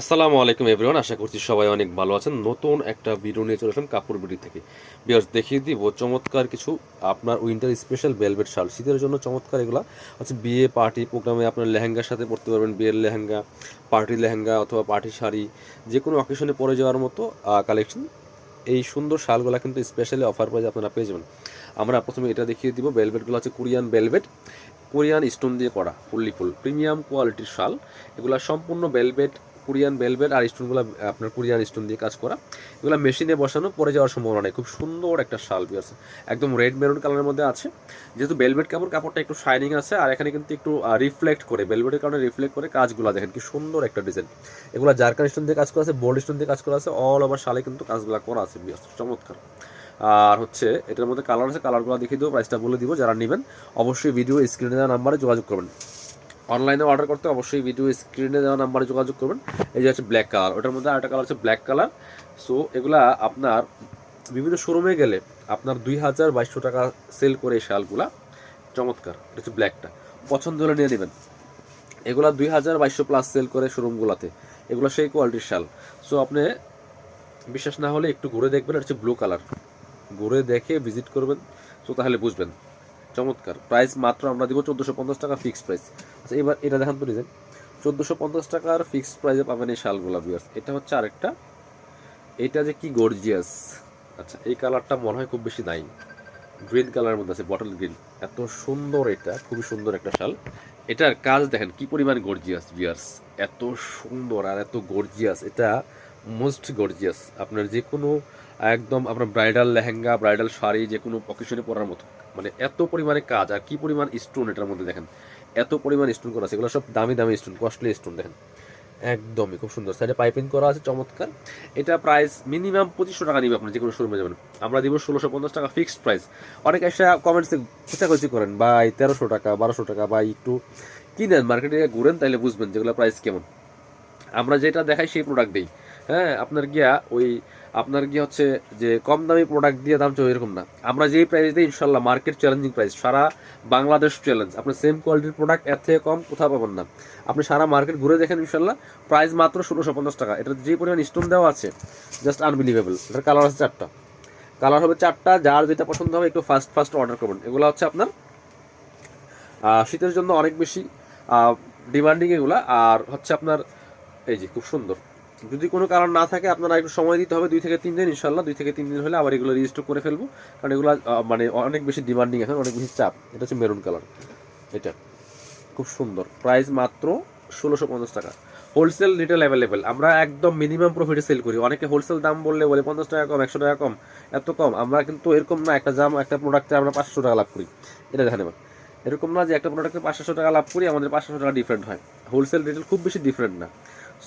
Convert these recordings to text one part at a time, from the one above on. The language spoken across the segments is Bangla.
আসসালামু আলাইকুম এভরিওয়ান, আশা করছি সবাই অনেক ভালো আছেন। নতুন একটা ভিডিও নিয়ে চলে আসলাম কাপড় বিড়ি থেকে। বিয়ার্স দেখিয়ে দিব, চমৎকার কিছু আপনার উইন্টার স্পেশাল বেলভেট শাল। শীতের জন্য চমৎকার এগুলো। হচ্ছে বিয়ে পার্টি প্রোগ্রামে আপনার লেহেঙ্গার সাথে পরতে পারবেন, বিয়ের লেহেঙ্গা পার্টি লেহেঙ্গা অথবা পার্টি শাড়ি, যে কোনো অকেশনে পরে যাওয়ার মতো কালেকশন এই সুন্দর শালগুলো কিন্তু স্পেশালি অফার প্রাইজে আপনারা পেয়ে যাবেন। আমরা প্রথমে এটা দেখিয়ে দিব বেলভেটগুলো হচ্ছে কোরিয়ান বেলভেট কোরিয়ান স্টোন দিয়ে করা ফুললি ফুল প্রিমিয়াম কোয়ালিটির শাল। এগুলো সম্পূর্ণ বেলভেট কোরিয়ান বেলভেট আর স্টোনগুলো আপনার কোরিয়ান স্টোন দিয়ে কাজ করা। এগুলো মেশিনে বসানো, পরে যাওয়ার সম্ভাবনা নেই। খুব সুন্দর একটা শাল বি আছে একদম রেড মেরুন কালারের মধ্যে আছে। যেহেতু বেলভেট কাপড়, কাপড়টা একটু শাইনিং আছে, আর এখানে কিন্তু একটু রিফ্লেক্ট করে বেলভেটের কারণে রিফ্লেক্ট করে কাজগুলো দেখেন, কি সুন্দর একটা ডিজাইন এগুলো জারকান স্টোন দিয়ে কাজ করা আছে বোল্ড স্টোন দিয়ে কাজ করা আছে অল ওভার শালে কিন্তু কাজগুলো করা আছে বিয়াস চমৎকার। আর হচ্ছে, এটার মধ্যে কালার আছে কালারগুলো দেখিয়ে দেবো প্রাইসটা বলে দিব, যারা নেবেন, অবশ্যই ভিডিও স্ক্রিনে দেওয়া নাম্বারে যোগাযোগ করবেন। অনলাইনে অর্ডার করতে অবশ্যই ভিডিও স্ক্রিনে দেওয়া নাম্বারে যোগাযোগ করবেন। এই যে হচ্ছে ব্ল্যাক কালার ওটার মধ্যে আরেকটা কালার হচ্ছে ব্ল্যাক কালার সো এগুলা আপনার বিভিন্ন শোরুমে গেলে আপনার দুই হাজার বাইশশো টাকা সেল করে এই শালগুলা। চমৎকার, এটা হচ্ছে ব্ল্যাকটা পছন্দ হলে নিয়ে নেবেন। এগুলা দুই হাজার বাইশশো প্লাস সেল করে শোরুমগুলোতে এগুলো সেই কোয়ালিটির শাল। সো আপনি বিশ্বাস না হলে একটু ঘুরে দেখবেন, এটা হচ্ছে ব্লু কালার ঘুরে দেখে ভিজিট করবেন। সো তাহলে বুঝবেন। চমৎকার। প্রাইস মাত্র আমরা দিব চোদ্দোশো পঞ্চাশ টাকা ফিক্সড প্রাইস আচ্ছা এবার এটা দেখান তো ডিজাইন চোদ্দোশো পঞ্চাশ টাকার ফিক্সড প্রাইসে পাবেন এই শালগুলা বিয়ার্স এটা হচ্ছে আরেকটা। এটা যে কি গর্জিয়াস আচ্ছা এই কালারটা মনে হয় খুব বেশি নাই। গ্রিন কালারের মধ্যে আছে বটল গ্রিন এত সুন্দর এটা, খুবই সুন্দর একটা শাল। এটার কাজ দেখেন, কি পরিমাণ গর্জিয়াস বিয়ার্স এত সুন্দর আর এত গর্জিয়াস এটা মোস্ট গর্জিয়াস আপনার যে কোনো একদম আপনার ব্রাইডাল লেহেঙ্গা ব্রাইডাল শাড়ি যে কোনো অকেশনে পরার মতো। মানে এত পরিমাণে কাজ আর কি পরিমাণ স্টোন এটার মধ্যে দেখেন। এত পরিমাণ স্টোন করা আছে। এগুলো সব দামি দামি স্টোন কস্টলি স্টোন দেখেন। একদমই খুব সুন্দর। সাইডে পাইপিং করা আছে, চমৎকার। এটা প্রাইস মিনিমাম পঁচিশশো টাকা নিবে আপনার যে কোনো শোরুমে যাবেন। আমরা দিব ষোলোশো পঞ্চাশ টাকা ফিক্সড প্রাইস অনেক এসে কমেন্টসে খোঁচাখুচি করেন এই তেরোশো টাকা, বারোশো টাকা বা একটু কিনেন মার্কেটে ঘুরেন, তাইলে বুঝবেন যেগুলো প্রাইস কেমন। আমরা যেটা দেখাই, সেই প্রোডাক্ট দিই। হ্যাঁ আপনার গিয়া ওই, আপনার কি হচ্ছে যে কম দামি প্রোডাক্ট দিয়ে দাম চলে এরকম না। আমরা যেই প্রাইস দিই, ইনশাল্লাহ মার্কেট চ্যালেঞ্জিং প্রাইস সারা বাংলাদেশ চ্যালেঞ্জ আপনি সেম কোয়ালিটির প্রোডাক্টের থেকে কম কোথাও পাবেন না। আপনি সারা মার্কেট ঘুরে দেখেন, ইনশাল্লাহ প্রাইস মাত্র ষোলোশো পঞ্চাশ টাকা। এটা যে পরিমাণ স্টোন দেওয়া আছে জাস্ট আনবিলিভেবল এটার কালার আছে চারটা। কালার হবে চারটা, যার যেটা পছন্দ হবে একটু ফার্স্ট ফার্স্ট অর্ডার করবেন। এগুলো হচ্ছে আপনার শীতের জন্য অনেক বেশি ডিমান্ডিং এগুলো। আর হচ্ছে আপনার, এই যে, খুব সুন্দর। যদি কোনো কারণ না থাকে, আপনারা একটু সময় দিতে হবে, দুই থেকে তিন দিন ইনশাল্লাহ দুই থেকে তিন দিন হলে আবার এগুলো রেজিস্টার করে ফেলব। কারণ এগুলো মানে অনেক বেশি ডিমান্ডিং এখন অনেক বেশি চাপ। এটা হচ্ছে মেরুন কালার এটা খুব সুন্দর। প্রাইস মাত্র ষোলোশো পঞ্চাশ টাকা। হোলসেল রিটেল অ্যাভেলেবেল আমরা একদম মিনিমাম প্রফিটে সেল করি। অনেকে হোলসেল দাম বললে বলে, পঞ্চাশ টাকা কম, একশো টাকা কম, এত কম। আমরা কিন্তু এরকম না, একটা জাম একটা প্রোডাক্টে আমরা পাঁচশো টাকা লাভ করি। এটা দেখেন এবার। এরকম না যে একটা প্রোডাক্টে পাঁচশো টাকা লাভ করি, আমাদের পাঁচশো টাকা ডিফারেন্ট হয়। হোলসেল রিটেল খুব বেশি ডিফারেন্ট না।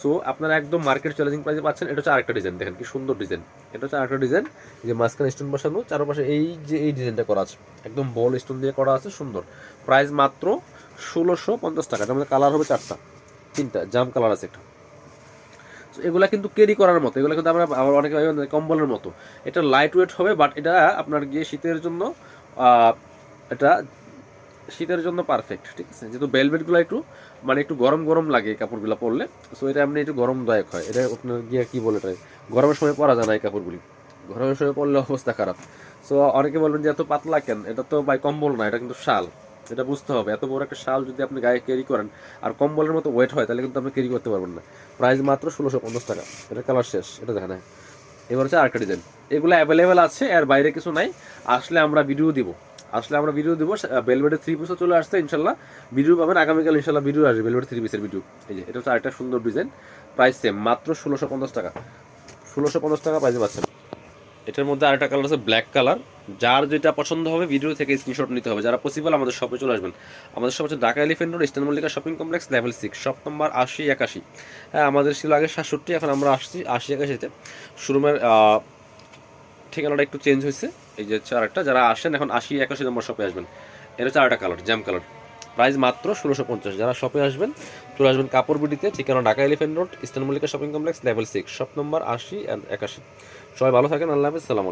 সো আপনারা একদম মার্কেট চ্যালেঞ্জিং প্রাইসে পাচ্ছেন, এটা হচ্ছে আরেকটা ডিজাইন দেখেন কি সুন্দর ডিজাইন এটা হচ্ছে আরেকটা ডিজাইন যে মাঝখানে স্টোন বসানো, চারপাশে এই যে, এই ডিজাইনটা করা আছে। একদম বল স্টোন দিয়ে করা আছে, সুন্দর। প্রাইস মাত্র ষোলোশো পঞ্চাশ টাকা মধ্যে কালার হবে চারটা, তিনটা জাম কালার আছে একটা। তো এগুলা কিন্তু ক্যারি করার মতো, এগুলো কিন্তু আমরা, আবার অনেকে কম্বলের মতো। এটা লাইট ওয়েট হবে বাট এটা আপনার গিয়ে শীতের জন্য এটা শীতের জন্য পারফেক্ট ঠিক আছে? যেহেতু বেলভেটগুলো একটু মানে একটু গরম গরম লাগে কাপড়গুলো পরলে সো এটা এমনি একটু গরমদায়ক হয়। এটা আপনার গিয়ে কী বলে এটা? গরমের সময় পরা যায় না এই কাপড়গুলি। গরমের সময় পরলে অবস্থা খারাপ। সো অনেকে বলবেন যে, এত পাতলা কেন? এটা তো বাই কম্বল না, এটা কিন্তু শাল। এটা বুঝতে হবে, এত বড় একটা শাল যদি আপনি গায়ে ক্যারি করেন, আর কম্বলের মতো ওয়েট হয়, তাহলে কিন্তু আপনি ক্যারি করতে পারবেন না। প্রাইস মাত্র ষোলোশো পঞ্চাশ টাকা। এটা কালার শেষ, এটা দেখেন হ্যাঁ। এবার হচ্ছে আরেকটা ডিজাইন এগুলো অ্যাভেলেবেল আছে আর বাইরে কিছু নাই। আসলে আমরা ভিডিও দিব। আসলে আমরা ভিডিও দিব বেলভেটের থ্রি পিসও চলে আসছে, ইনশাল্লাহ। ভিডিও পাবেন, আগামীকাল ইনশাল্লাহ ভিডিও আসবে বেলভেট থ্রি পিসের ভিডিও এই যে, এটা হচ্ছে আরেকটা সুন্দর ডিজাইন প্রাইস সেম মাত্র ষোলোশো পঞ্চাশ টাকা। ষোলোশো পঞ্চাশ টাকা প্রাইসে পাচ্ছেন। এটার মধ্যে আরেকটা কালার আছে ব্ল্যাক কালার যার যেটা পছন্দ হবে ভিডিও থেকে স্ক্রিনশট নিতে হবে। যারা পসিবল আমাদের শপে চলে আসবেন। আমাদের শপ হচ্ছে Dhaka elephant road eastern Mallika shopping complex level six shop number আশি একাশি। হ্যাঁ আমাদের ছিল আগে সাতষট্টি, এখন আমরা আসছি আশি একাশিতে। শোরুমের ঠিকানাটা একটু চেঞ্জ হয়েছে। এই যে হচ্ছে আরেকটা, যারা আসেন এখন আশি, একাশি নম্বর শপে আসবেন। এটা হচ্ছে আরেকটা কালার জ্যাম কালার প্রাইস মাত্র ষোলোশো পঞ্চাশ। যারা শপে আসবেন, চলে আসবেন কাপড় বিটিতে ঠিকানা Dhaka elephant road eastern Mallika shopping complex level six shop number আশি অ্যান্ড একাশি। সবাই ভালো থাকেন, আল্লাহ হাফিজ, সালাম